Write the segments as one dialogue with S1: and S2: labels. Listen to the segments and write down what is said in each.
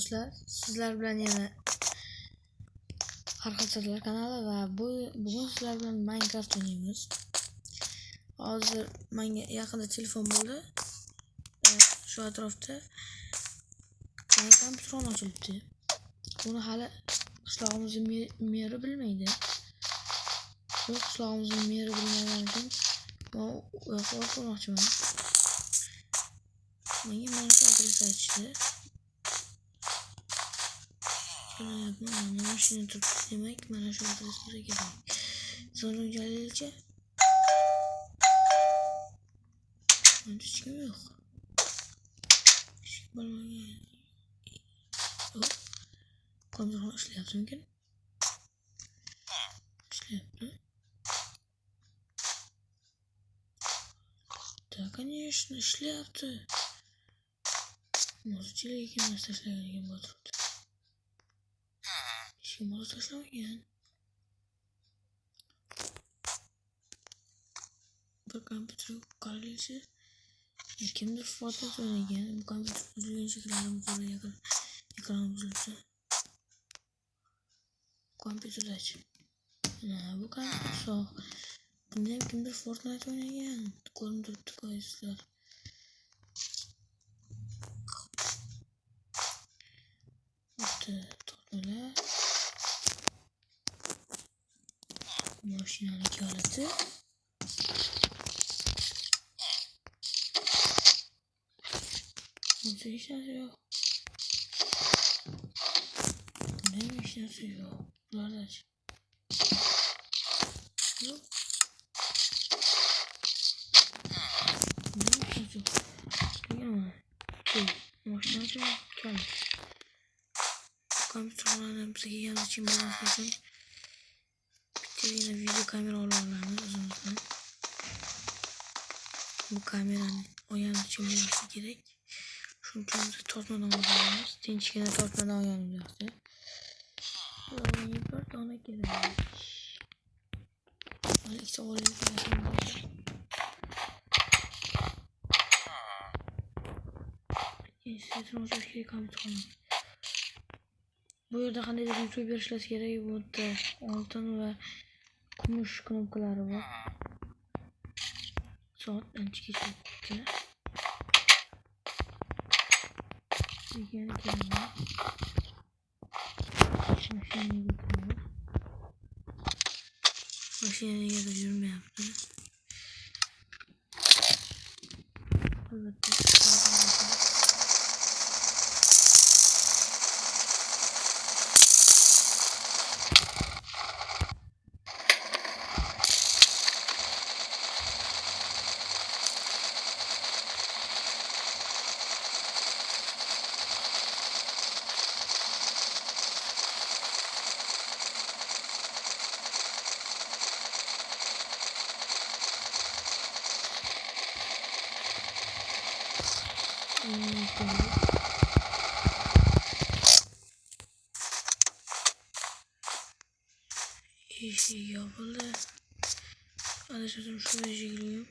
S1: do'stlar sizlar bilan yana Harqachalar kanali va bu bugun sizlar bilan Minecraft. Hozir menga yaqinda telefon bo'ldi. E, Shu atrofda meni kompyuterim ochilibdi. Buni hali qishlog'imizning me- meri bilmaydi. Shu qishlog'imizning meri bilmagani uchun men u yoqqa olib bormoqchiman. Menga mana. Kelyapman, mana mashina turibdi demak, mana shu adres bizga kerak. Zo'rning jalilicha. Menda hech kim yo'q. Hech kim bo'lmagan. Yo'q. Kompyuter ishlayaptimikin? Ishlayapti. Да, конечно, ishlayapti. Mo'jizachilik emas tashlagan bo'lib turibdi. Hech kim o'zi tashlamagan. Bir kompyuter qolilishi kimdir Fortnite o'ynagan. Bu kompyuter buzilgan shekilli qo'li yaqin ekran buzilibdi. Kompyuterdachi. Mana bu sog'. Bunda ham kimdir Fortnite o'ynagan. Ko'rinib turibdi qo'yisizlar. Narsa yo'q. Bulardachi. Yo'q. Bunda ham hech narsa yo'q. Deganman. Kel, mashinachi kalit. kompyuterlarni bizga kelgani uchun bo'lmasa uchun bittagina video kamera olib olamiz o'zimizdan bu kamerani olganimiz uchun bo'lmasa kerak shuning uchun biz tortmadan olamiz tinchgina tortmadan olganimiz yaxshi bir dona kerak mana ikkita olaylik Instagram kerak kompyuterni Bu yerda qandaydir youtuber ishlash kerak bu yerda oltin va kumush knopkalari bor soat ancha kechikibdi degan kelma mashinaga o'tamiz mashina negadir yurmayapti albatta Hmm, tamam. İşi yapıldı. Adışmadım şu beceriyorum.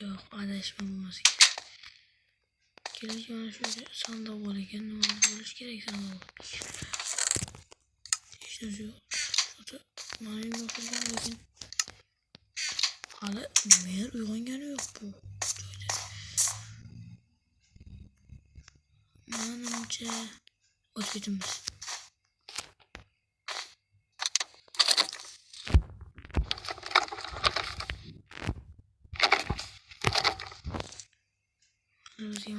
S1: Yok olması gerek. Gerek bana şöyle sandık olurken ne oldu buluş gerek sandık. İşte şu. Şurada manevi bakırken bakın. Hala meğer uygun geliyor bu. Şöyle. Manımca. Ot bitimiz. Lucy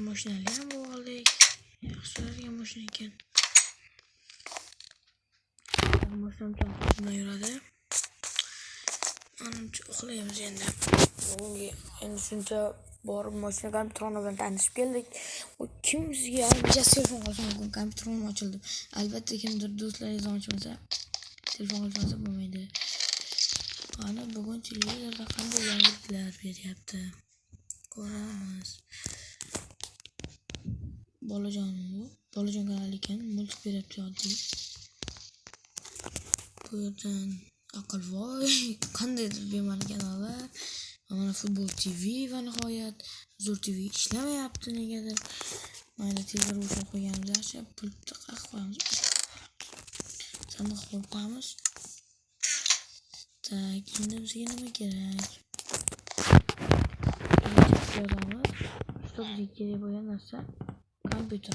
S1: Ham oldik. Yaxshi bo'ladigan mashina ekan. Mashinam transportda yuradi. Manimcha uxlaymiz endi. Bugungi endi shuncha borib mashina kompyuterini bilan tanishib keldik. U kim bizga bitta telefon qilsa bugun kompyuterim ochildi. Albatta kimdir do'stlaringiz ochmasa telefon qilmasa bo'lmaydi. Qani bugun televizorda qanday yangiliklar beryapti? Ko'ramiz. Bolajon bu. Bolajon kanali ekan, multik beryapti oddiy. Bu yerdan aqlvoy qandaydir bema'ni kanallar. Mana futbol TV va nihoyat Zo'r TV ishlamayapti negadir. Mayli tezroq o'chirib qo'yganimiz yaxshi. Pultni qaqib qo'yamiz. Sandiq qo'yib qo'yamiz. Tak, endi bizga nima kerak? Yozamiz. Bizga kerak bo'lgan narsa? buydu.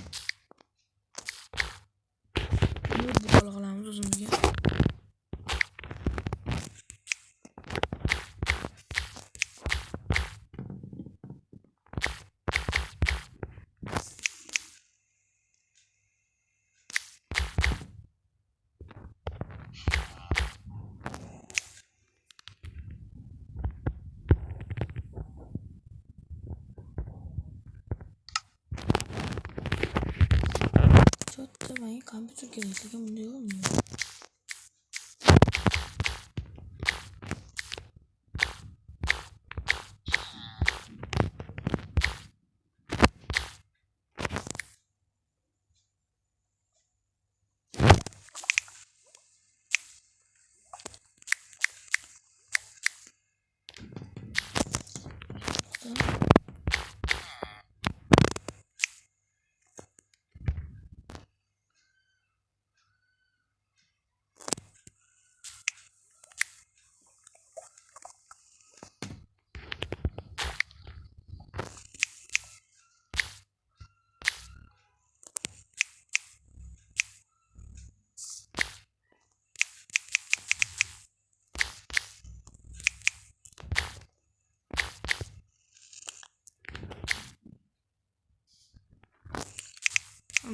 S1: Bu bu dalgalarımız uzun diye. Kompyuter. Notebook olib qolamiz o'zimizga. Çok da ben kompüter gerekliyken bunda olmuyor. Tamam.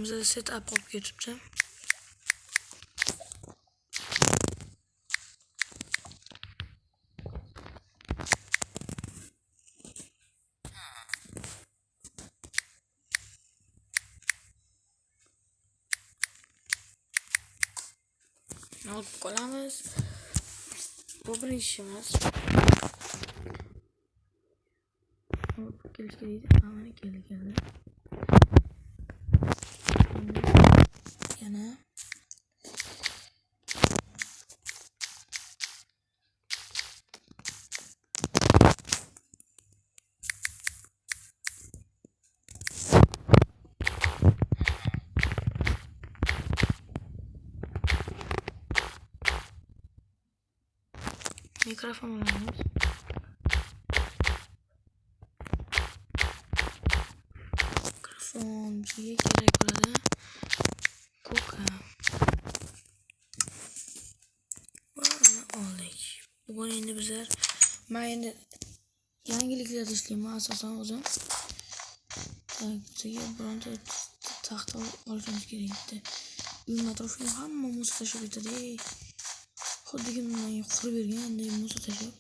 S1: Bize setup olib ketibdi. Olib qolamiz. Bu birinchi emas. Kelish kerak edi. Mana Yana mikrofon olamiz. Mikrofon bizga kerak bo'ladi. Oldik. Bugun endi bizlar men endi yangiliklarda ishlayman asosan o'zim. Bizga bironta taxta olishimiz kerak edi. Uy atrofini hamma muz tashlab ketadi. ey. Xuddiki menga qurib berganday muz tashlab.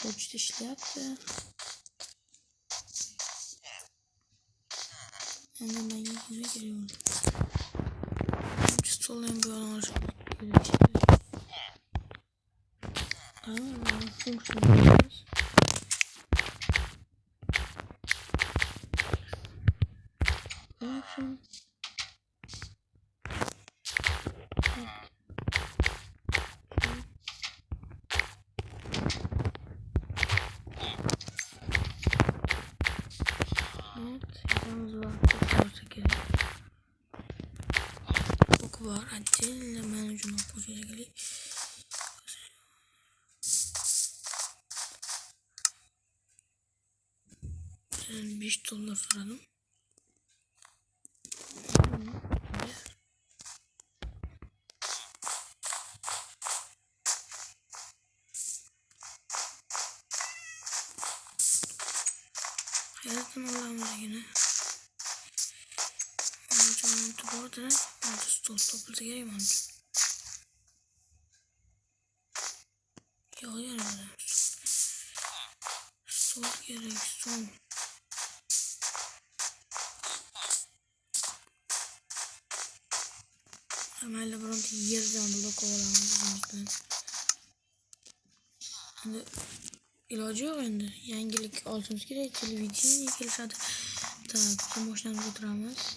S1: Pochta ishlayapti. Endi menga nima kerak bo'ldi? Birinchi stolni ham bu yoqdan olish kerak. Ha, mana var. Acele hemen ucuna koyacak gerek. 5 dolar soralım. Tamam. Yağıyor buraya. Sol gerek sol. Hemen Bronte yerden bunu kovalamamız. Şimdi ilacı yok şimdi. Yengelik altımız gerek. Televizyon yengelik adı. Tamam. Kim hoşlanıp oturamaz.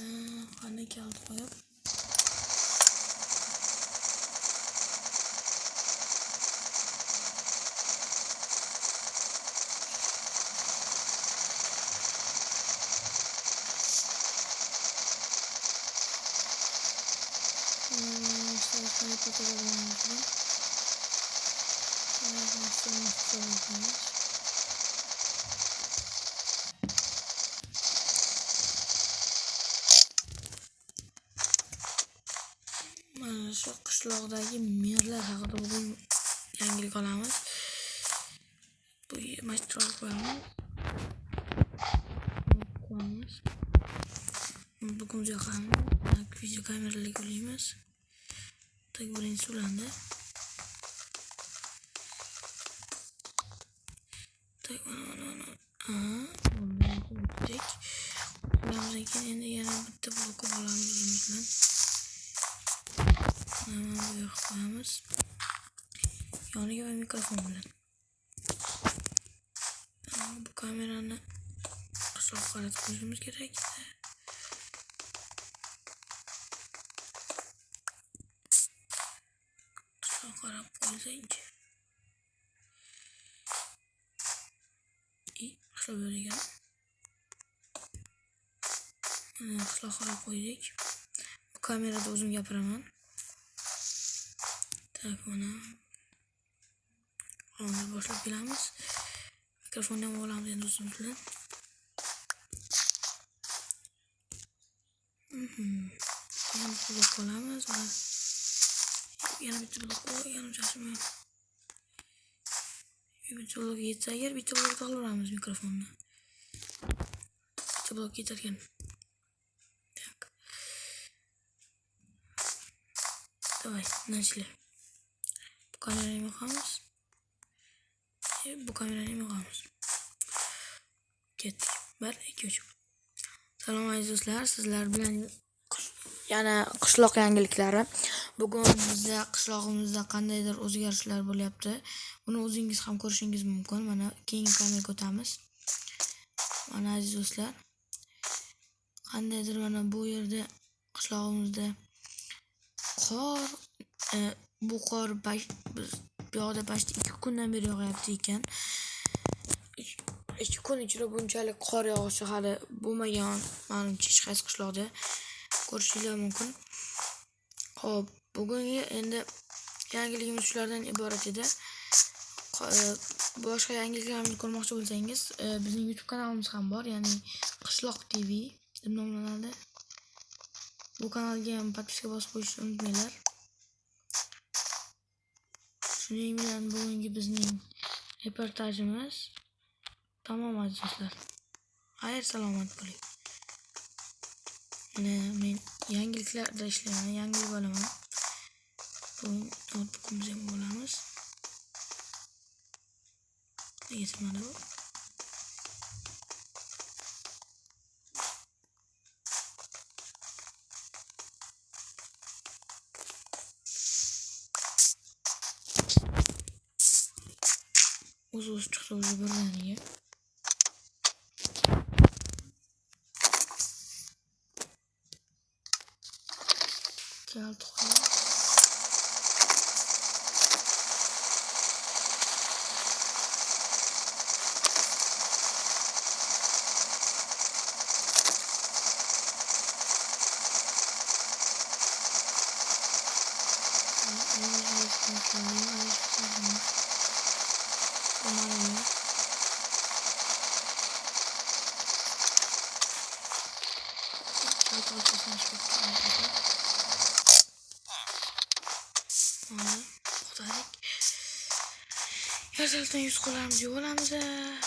S1: Ben kalt qo'yib. Hmm, shu qishloqdagi merlar haqida bugun yangilik olamiz. Bu mashtrol qo'yamiz. Qo'yamiz. Bugun yoqamiz. Video kamerali qo'yamiz. Tak birinchi ulandi. Tak o'tdik. Keyin endi yana bitta blok olamiz o'zimiz bilan. Bu yoqqa qo'yamiz. Yoniga va mikrofon bilan. Tamam, bu kamerani qishloqqa qaratib qo'yishimiz kerak. Qishloqqa qarab qo'ysak. I, qishloq yo'l ekan. Mana qishloqqa qarab qo'ydik. Bu kamerada o'zim gapiraman Tak mana. Hozir boshlab kelamiz. Mikrofonni ham olamiz endi o'zimiz bilan. Mhm. Yana bir blok olamiz va yana bitta blok qo'yganim shashma. Bitta blok yetsa agar bitta blokda olaveramiz mikrofonni. Bitta blok yetarkan. Так. Давай, начали. Bu kamerayı yoqamiz. E, Bu kamerayı yoqamiz. Ketdik. 1 2 3. Salom aziz do'stlar, sizlar bilan yana qishloq yangiliklari. Bugun bizda qishlog'imizda qandaydir o'zgarishlar bo'lyapti. Buni o'zingiz ham ko'rishingiz mumkin. Mana keyingi kameraga o'tamiz. Mana aziz do'stlar. Qandaydir mana bu yerda qishlog'imizda qor bu qor bash, biz bu yoqda bashta ikki kundan beri yog'yapti ekan. Ikki kun ichida bunchalik qor yog'ishi hali bo'lmagan, manimcha hech qaysi qishloqda ko'rishinglar mumkin. Xo'p, bugungi endi yangiligimiz shulardan iborat edi. E, Boshqa yangiliklarni ko'rmoqchi bo'lsangiz, e, bizning YouTube kanalimiz ham bor, ya'ni Qishloq TV deb nomlanadi. Bu kanalga ham podpiska bosib qo'yishni unutmanglar. Bugungi bizning reportajimiz tamom aziz do'stlar. Xayr salomat bo'ling. Mana men yangiliklarda ishlayman, yangi bo'laman. Bugun notebookimizni ham olamiz. Yetmadi bu. забираю. Yer tarafdan yuz qo'llarimizni yuvib olamiz.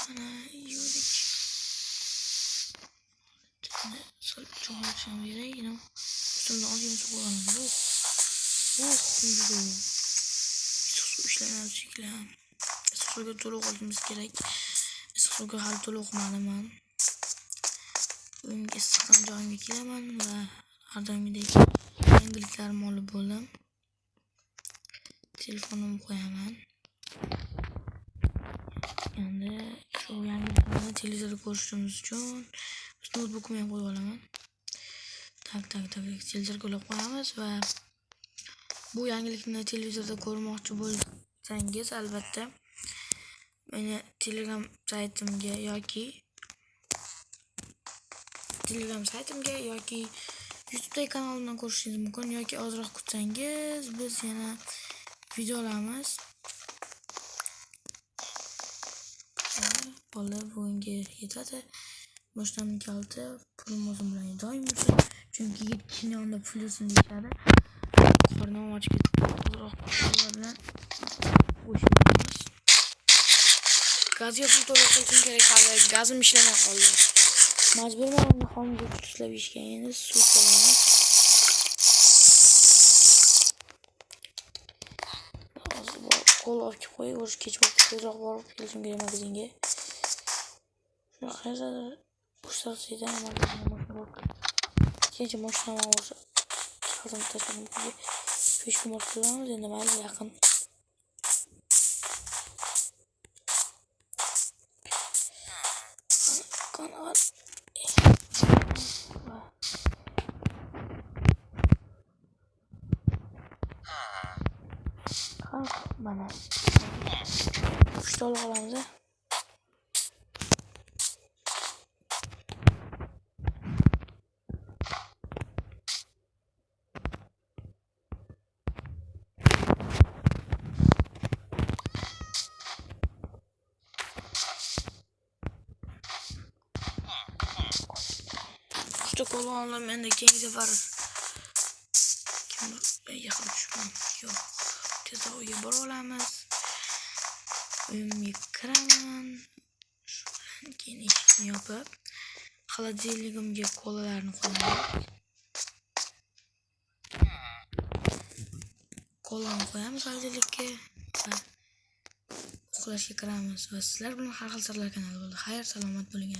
S1: Mana yuvdik. Sol cho'g'lashim kerak. Yana ustimda ozgina suv qo'yamiz. Uh. Uh, juda. Suv ishlamadi shekilli. suvga to'liq olishimiz kerak suvga hali to'liq o'qimadim uyimga issiqqan joyimga kelaman va har doimgidek yangiliklarimni olib bo'ldim telefonimni qo'yaman endi shu yangiliklarni televizorda ko'rishimiz uchun noutbukimni ham qo'yib olaman tak tak tak. Televizorga ulab qo'yamiz va bu yangilikni televizorda ko'rmoqchi bo'lsangiz albatta meni telegram saytimga yoki telegram saytimga yoki youtube kanalimdan ko'rishingiz mumkin yoki ozroq kutsangiz biz yana video olamiz bola bugunga yetadi boshdan kalti pulim o'zim bilan doim yursin chunki yetti kishini yonida pul yursin deyishadi qornim ochib ketdi ozroq pullar bilan o'shaamiz gazga pul to'lab qo'yishim kerak hali gazim ishlamay qoldi majburman uni homiga tushirib yeyishga endi suv solamiz hozir borib qo'l olib qo'yib o'sha kech vaqt tezroq borib kelishim kerak magazinga shunaqa qayerdadir ustasida kecha mashinam o'sha chiqardim tashladim besh kun qilamiz endi mayli yaqin qanaqa mana uchta olib olamiz uchta kolonlar endi keyingi safar kimdir yaqin tushman yo'q tezda uyga borib olamiz uyimga kiraman shu bilan keyin eshikni yopib холодильнигimga kolalarni qo'yaman kolani qo'yamiz холодильникka va uxlashga kiramiz va sizlar bilan har xil sirlar kanali bo'ldi xayr salomat bo'ling